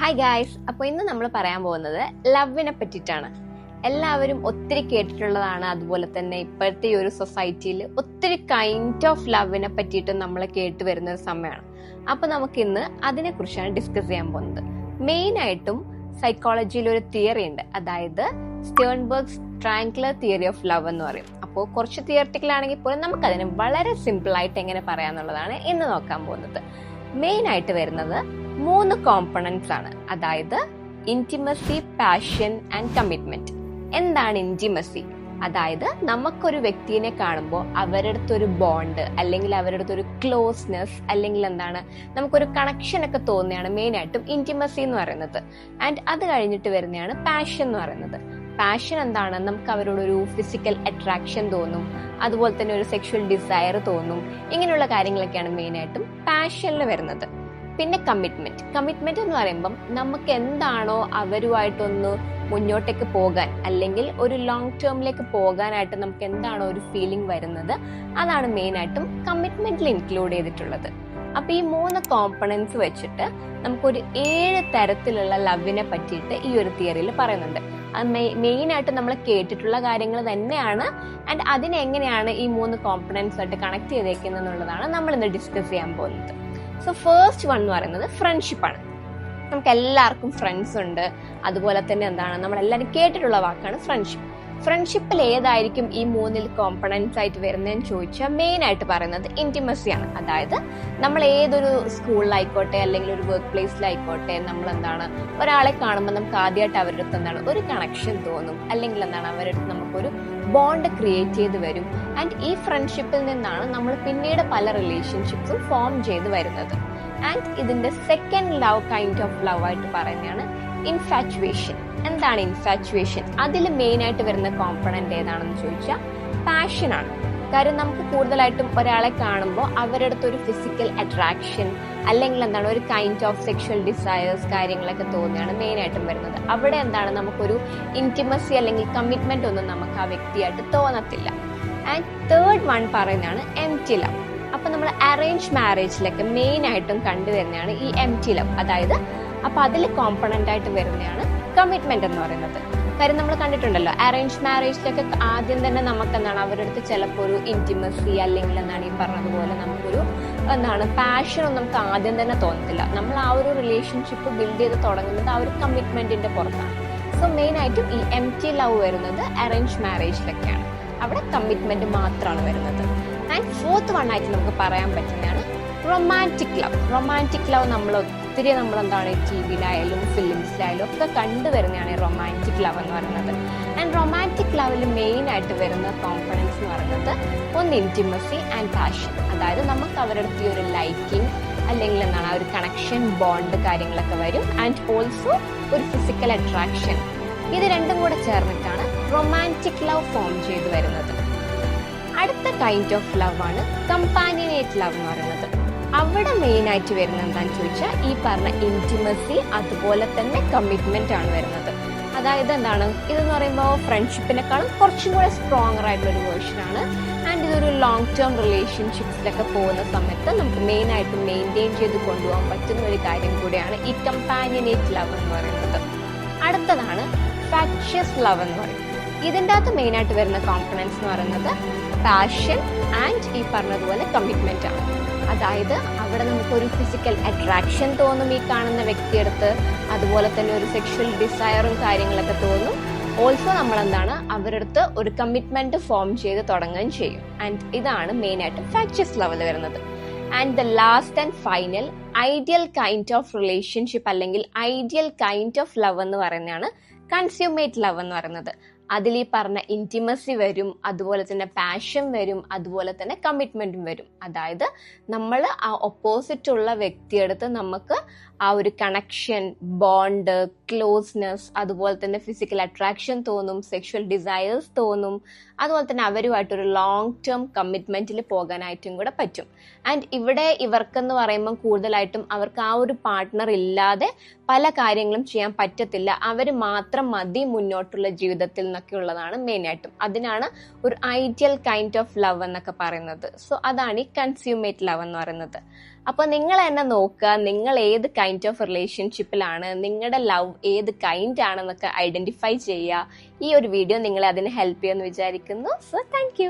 Hi guys അപ്പോൾ ഇന്ന് നമ്മൾ പറയാൻ പോകുന്നത് ലവിനെ പറ്റിയിട്ടാണ്. എല്ലാവരും ഒത്തിരി കേട്ടിട്ടുള്ളതാണ് അതുപോലെ തന്നെ ഇപ്പോഴത്തെ ഈ ഒരു സൊസൈറ്റിയിൽ ഒത്തിരി കൈൻഡ് ഓഫ് ലവിനെ പറ്റിയിട്ട് നമ്മൾ കേട്ട് വരുന്ന ഒരു സമയമാണ്. അപ്പൊ നമുക്ക് ഇന്ന് അതിനെ കുറിച്ചാണ് ഡിസ്കസ് ചെയ്യാൻ പോകുന്നത്. മെയിൻ ആയിട്ടും സൈക്കോളജിയിൽ ഒരു തിയറി ഉണ്ട്. അതായത് Sternberg's triangular theory of love എന്ന് പറയും. അപ്പോൾ കുറച്ച് തിയറട്ടിക്കൽ ആണെങ്കിൽ പോലും നമുക്ക് അതിനെ വളരെ സിമ്പിൾ ആയിട്ട് എങ്ങനെ പറയാന്നുള്ളതാണ് ഇന്ന് നോക്കാൻ പോകുന്നത്. മെയിൻ ആയിട്ട് വരുന്നത് മൂന്ന് കോമ്പണൻസ് ആണ് അതായത് ഇന്റിമസി പാഷൻ ആൻഡ് കമ്മിറ്റ്മെന്റ് എന്താണ് ഇന്റിമസി അതായത് നമുക്കൊരു വ്യക്തിയെ കാണുമ്പോൾ അവരുടെ ഒരു ബോണ്ട് അല്ലെങ്കിൽ അവരുടെ ഒരു ക്ലോസ്നെസ് അല്ലെങ്കിൽ എന്താണ് നമുക്കൊരു കണക്ഷൻ ഒക്കെ തോന്നുകയാണ് മെയിൻ ആയിട്ടും ഇന്റിമസി എന്ന് പറയുന്നത്. ആൻഡ് അത് കഴിഞ്ഞിട്ട് വരുന്നതാണ് പാഷൻ എന്ന് പറയുന്നത്. പാഷൻ എന്താണ്? നമുക്ക് അവരോടൊരു ഫിസിക്കൽ അട്രാക്ഷൻ തോന്നും. അതുപോലെ തന്നെ ഒരു സെക്ഷൽ ഡിസയർ തോന്നും. ഇങ്ങനെയുള്ള കാര്യങ്ങളൊക്കെയാണ് മെയിൻ ആയിട്ടും പാഷനിൽ വരുന്നത്. പിന്നെ കമ്മിറ്റ്മെന്റ് കമ്മിറ്റ്മെന്റ് എന്ന് പറയുമ്പം നമുക്ക് എന്താണോ അവരുമായിട്ടൊന്ന് മുന്നോട്ടേക്ക് പോകാൻ അല്ലെങ്കിൽ ഒരു ലോങ് ടേമിലേക്ക് പോകാനായിട്ട് നമുക്ക് എന്താണോ ഒരു ഫീലിംഗ് വരുന്നത് അതാണ് മെയിൻ ആയിട്ടും കമ്മിറ്റ്മെന്റിൽ ഇൻക്ലൂഡ് ചെയ്തിട്ടുള്ളത്. അപ്പൊ ഈ മൂന്ന് കോമ്പണൻസ് വെച്ചിട്ട് നമുക്കൊരു ഏഴ് തരത്തിലുള്ള ലവിനെ പറ്റിയിട്ട് ഈ ഒരു തിയറിയിൽ പറയുന്നുണ്ട്. അത് മെയിൻ ആയിട്ട് നമ്മൾ കേട്ടിട്ടുള്ള കാര്യങ്ങൾ തന്നെയാണ് ആൻഡ് അതിനെങ്ങനെയാണ് ഈ മൂന്ന് കോമ്പണൻസ് ആയിട്ട് കണക്ട് ചെയ്തേക്കുന്നത് എന്നുള്ളതാണ് നമ്മൾ ഇന്ന് ഡിസ്കസ് ചെയ്യാൻ പോകുന്നത്. സോ ഫേസ്റ്റ് വൺ എന്ന് പറയുന്നത് ഫ്രണ്ട്ഷിപ്പാണ് നമുക്ക് എല്ലാവർക്കും ഫ്രണ്ട്സ് ഉണ്ട്. അതുപോലെ തന്നെ എന്താണ്? നമ്മൾ എല്ലാവരും കേട്ടിട്ടുള്ള വാക്കാണ് ഫ്രണ്ട്ഷിപ്പ് ഫ്രണ്ട്ഷിപ്പിൽ ഏതായിരിക്കും ഈ മൂന്നിൽ കോമ്പണൻസ് ആയിട്ട് വരുന്നതെന്ന് ചോദിച്ചാൽ മെയിൻ ആയിട്ട് പറയുന്നത് ഇന്റിമസിയാണ് അതായത് നമ്മൾ ഏതൊരു സ്കൂളിലായിക്കോട്ടെ അല്ലെങ്കിൽ ഒരു വർക്ക് പ്ലേസിലായിക്കോട്ടെ നമ്മൾ എന്താണ്? ഒരാളെ കാണുമ്പോൾ നമുക്ക് ആദ്യമായിട്ട് അവരുടെ അടുത്ത് എന്താണ്? ഒരു കണക്ഷൻ തോന്നും. അല്ലെങ്കിൽ എന്താണ്? അവരുടെ അടുത്ത് നമുക്കൊരു ബോണ്ട് ക്രിയേറ്റ് ചെയ്ത് വരും. ആൻഡ് ഈ ഫ്രണ്ട്ഷിപ്പിൽ നിന്നാണ് നമ്മൾ പിന്നീട് പല റിലേഷൻഷിപ്സും ഫോം ചെയ്ത് വരുന്നത്. ആൻഡ് ഇതിന്റെ second love kind of love ആയിട്ട് പറയുന്നതാണ് ഇൻഫാച്വേഷൻ എന്താണ് ഇൻഫാച്വേഷൻ അതിൽ മെയിൻ ആയിട്ട് വരുന്ന കോമ്പണന്റ് ഏതാണെന്ന് ചോദിച്ചാൽ പാഷൻ ആണ്. കാര്യം നമുക്ക് കൂടുതലായിട്ടും ഒരാളെ കാണുമ്പോൾ അവരുടെ ഒരു ഫിസിക്കൽ അട്രാക്ഷൻ അല്ലെങ്കിൽ എന്താണ് ഒരു കൈൻഡ് ഓഫ് സെക്ഷൽ ഡിസയേഴ്സ് കാര്യങ്ങളൊക്കെ തോന്നുകയാണ് മെയിനായിട്ടും വരുന്നത്. അവിടെ എന്താണ് നമുക്കൊരു ഇന്റിമസി അല്ലെങ്കിൽ കമ്മിറ്റ്മെന്റ് ഒന്നും നമുക്ക് ആ വ്യക്തിയായിട്ട് തോന്നത്തില്ല. ആൻഡ് തേർഡ് വൺ പറയുന്നതാണ് എം ടി ലവ് അപ്പോൾ നമ്മൾ അറേഞ്ച് മാരേജിലൊക്കെ മെയിനായിട്ടും കണ്ടുവരുന്നതാണ് ഈ എം ടി ലവ് അതായത് അപ്പോൾ അതിൽ കോമ്പണന്റ് ആയിട്ട് വരുന്നതാണ് കമ്മിറ്റ്മെന്റ് എന്ന് പറയുന്നത്. കാര്യം നമ്മൾ കണ്ടിട്ടുണ്ടല്ലോ. അറേഞ്ച് മാരേജിലൊക്കെ ആദ്യം തന്നെ നമുക്ക് എന്താണ് അവരുടെ അടുത്ത് ചിലപ്പോൾ ഒരു ഇന്റിമസി അല്ലെങ്കിൽ എന്താണ് ഈ പറഞ്ഞതുപോലെ നമുക്കൊരു എന്താണ് പാഷൻ ഒന്നും നമുക്ക് ആദ്യം തന്നെ തോന്നത്തില്ല. നമ്മൾ ആ ഒരു റിലേഷൻഷിപ്പ് ബിൽഡ് ചെയ്ത് തുടങ്ങുന്നത് ആ ഒരു കമ്മിറ്റ്മെന്റിന്റെ പുറത്താണ്. സോ മെയിൻ ആയിട്ടും ഈ എം ടി ലവ് വരുന്നത് അറേഞ്ച് മാരേജിലൊക്കെയാണ് അവിടെ കമ്മിറ്റ്മെന്റ് മാത്രമാണ് വരുന്നത്. ആൻഡ് ഫോർത്ത് വൺ ആയിട്ട് നമുക്ക് പറയാൻ പറ്റുന്നതാണ് റൊമാന്റിക് ലവ് റൊമാന്റിക് ലവ് നമ്മൾ ഒത്തിരി നമ്മൾ എന്താണ് ടി വിയിലായാലും ഫിലിംസിലായാലും ഒക്കെ കണ്ടുവരുന്നതാണ് ഈ റൊമാന്റിക് ലവ് എന്ന് പറയുന്നത്. ആൻഡ് റൊമാന്റിക് ലവിൽ മെയിൻ ആയിട്ട് വരുന്ന കോമ്പണൻസ് എന്ന് പറയുന്നത് ഒന്ന് ഇന്റിമസി ആൻഡ് പാഷൻ അതായത് നമുക്ക് അവരുടെ അടുത്ത് ഒരു ലൈക്കിങ് അല്ലെങ്കിൽ എന്താണ് ആ ഒരു കണക്ഷൻ ബോണ്ട് കാര്യങ്ങളൊക്കെ വരും. ആൻഡ് ഓൾസോ ഒരു ഫിസിക്കൽ അട്രാക്ഷൻ ഇത് രണ്ടും കൂടെ ചേർന്നിട്ടാണ് റൊമാന്റിക് ലവ് ഫോം ചെയ്തു വരുന്നത്. അടുത്ത കൈൻഡ് ഓഫ് ലവ് ആണ് കമ്പാനിയേറ്റ് ലവ് എന്ന് പറയുന്നത്. അവിടെ മെയിൻ ആയിട്ട് വരുന്നത് എന്താണെന്ന് ചോദിച്ചാൽ ഈ പറഞ്ഞ ഇന്റിമസി അതുപോലെ തന്നെ കമ്മിറ്റ്മെന്റ് ആണ് വരുന്നത്. അതായത് എന്താണ്? ഇതെന്ന് പറയുമ്പോൾ ഫ്രണ്ട്ഷിപ്പിനെക്കാളും കുറച്ചും കൂടെ സ്ട്രോങ്ങർ ആയിട്ടുള്ള ഒരു വേർഷൻ ആണ്. ആൻഡ് ഇതൊരു ലോങ് ടേം റിലേഷൻഷിപ്സിലൊക്കെ പോകുന്ന സമയത്ത് നമുക്ക് മെയിനായിട്ട് മെയിന്റെയിൻ ചെയ്ത് കൊണ്ടുപോകാൻ പറ്റുന്ന ഒരു കാര്യം കൂടിയാണ് ഈ കമ്പാനിയനേറ്റ് ലവ് എന്ന് പറയുന്നത്. അടുത്തതാണ് ഫാക്ഷ്യസ് ലവ് എന്ന് പറയും. ഇതിന്റെ അകത്ത് മെയിനായിട്ട് വരുന്ന കോൺഫിഡൻസ് എന്ന് പറയുന്നത് പാഷൻ ആൻഡ് ഈ പറഞ്ഞതുപോലെ കമ്മിറ്റ്മെന്റ് ആണ്. അതായത് അവിടെ നമുക്കൊരു ഫിസിക്കൽ അട്രാക്ഷൻ തോന്നും ഈ കാണുന്ന വ്യക്തിയെടുത്ത്. അതുപോലെ തന്നെ ഒരു സെക്ഷൽ ഡിസയറും കാര്യങ്ങളൊക്കെ തോന്നും. ഓൾസോ നമ്മൾ എന്താണ് അവരടുത്ത് ഒരു കമ്മിറ്റ്മെന്റ് ഫോം ചെയ്ത് തുടങ്ങുകയും ചെയ്യും. ആൻഡ് ഇതാണ് മെയിൻ ആയിട്ട് ഫാക്ചസ് ലെവൽ വരുന്നത്. And the last and final ideal kind of relationship അല്ലെങ്കിൽ ഐഡിയൽ കൈൻഡ് ഓഫ് ലവ് എന്ന് പറയുന്നതാണ് കൺസ്യൂമേറ്റ് ലവ് എന്ന് പറയുന്നത്. അതിൽ ഈ പറഞ്ഞ ഇന്റിമസി വരും അതുപോലെ തന്നെ പാഷൻ വരും അതുപോലെ തന്നെ കമ്മിറ്റ്മെന്റും വരും. അതായത് നമ്മൾ ആ ഒപ്പോസിറ്റ് ഉള്ള വ്യക്തിയെടുത്ത് നമുക്ക് ആ ഒരു കണക്ഷൻ ബോണ്ട് ക്ലോസ്നെസ് അതുപോലെ തന്നെ ഫിസിക്കൽ അട്രാക്ഷൻ തോന്നും സെക്ഷൽ ഡിസയേഴ്സ് തോന്നും അതുപോലെ തന്നെ അവരുമായിട്ടൊരു ലോങ് ടേം കമ്മിറ്റ്മെന്റിൽ പോകാനായിട്ടും കൂടെ പറ്റും. ആൻഡ് ഇവിടെ ഇവർക്കെന്ന് പറയുമ്പോൾ കൂടുതലായിട്ടും അവർക്ക് ആ ഒരു പാർട്ട്ണർ ഇല്ലാതെ പല കാര്യങ്ങളും ചെയ്യാൻ പറ്റത്തില്ല. അവർ മാത്രം മതി മുന്നോട്ടുള്ള ജീവിതത്തിൽ എന്നൊക്കെ ഉള്ളതാണ് മെയിനായിട്ടും അതിനാണ് ഒരു ഐഡിയൽ കൈൻഡ് ഓഫ് ലവ് എന്നൊക്കെ പറയുന്നത്. സോ അതാണ് ഈ കൺസ്യൂമേറ്റ് ലവ് എന്ന് പറയുന്നത്. അപ്പൊ നിങ്ങൾ തന്നെ നോക്കുക നിങ്ങൾ ഏത് കൈൻഡ് ഓഫ് റിലേഷൻഷിപ്പിലാണ് നിങ്ങളുടെ ലവ് ഏത് കൈൻഡ് ആണെന്നൊക്കെ ഐഡന്റിഫൈ ചെയ്യുക. ഈ ഒരു വീഡിയോ നിങ്ങളെ അതിന് ഹെൽപ്പ് ചെയ്യുമെന്ന് വിചാരിക്കുന്നു. So thank